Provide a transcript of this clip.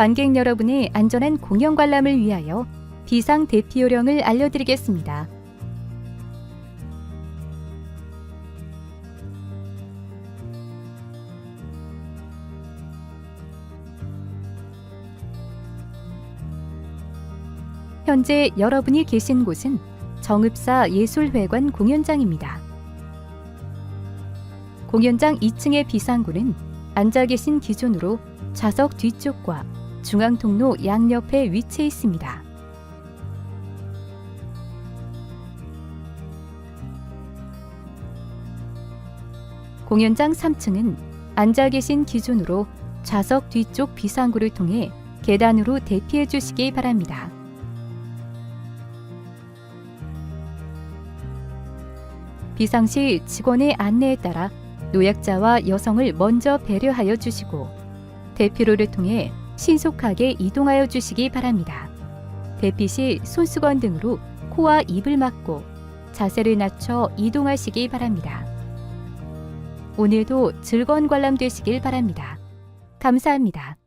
관객 여러분의 안전한 공연 관람을 위하여 비상 대피 요령을 알려드리겠습니다. 현재 여러분이 계신 곳은 정읍사 예술회관 공연장입니다. 공연장 2층의 비상구는 앉아 계신 기준으로 좌석 뒤쪽과 중앙 통로 양옆에 위치해 있습니다. 공연장 3층은 앉아 계신 기준으로 좌석 뒤쪽 비상구를 통해 계단으로 대피해 주시기 바랍니다. 비상시 직원의 안내에 따라 노약자와 여성을 먼저 배려하여 주시고 대피로를 통해 신속하게 이동하여 주시기 바랍니다. 대피 시 손수건 등으로 코와 입을 막고 자세를 낮춰 이동하시기 바랍니다. 오늘도 즐거운 관람 되시길 바랍니다. 감사합니다.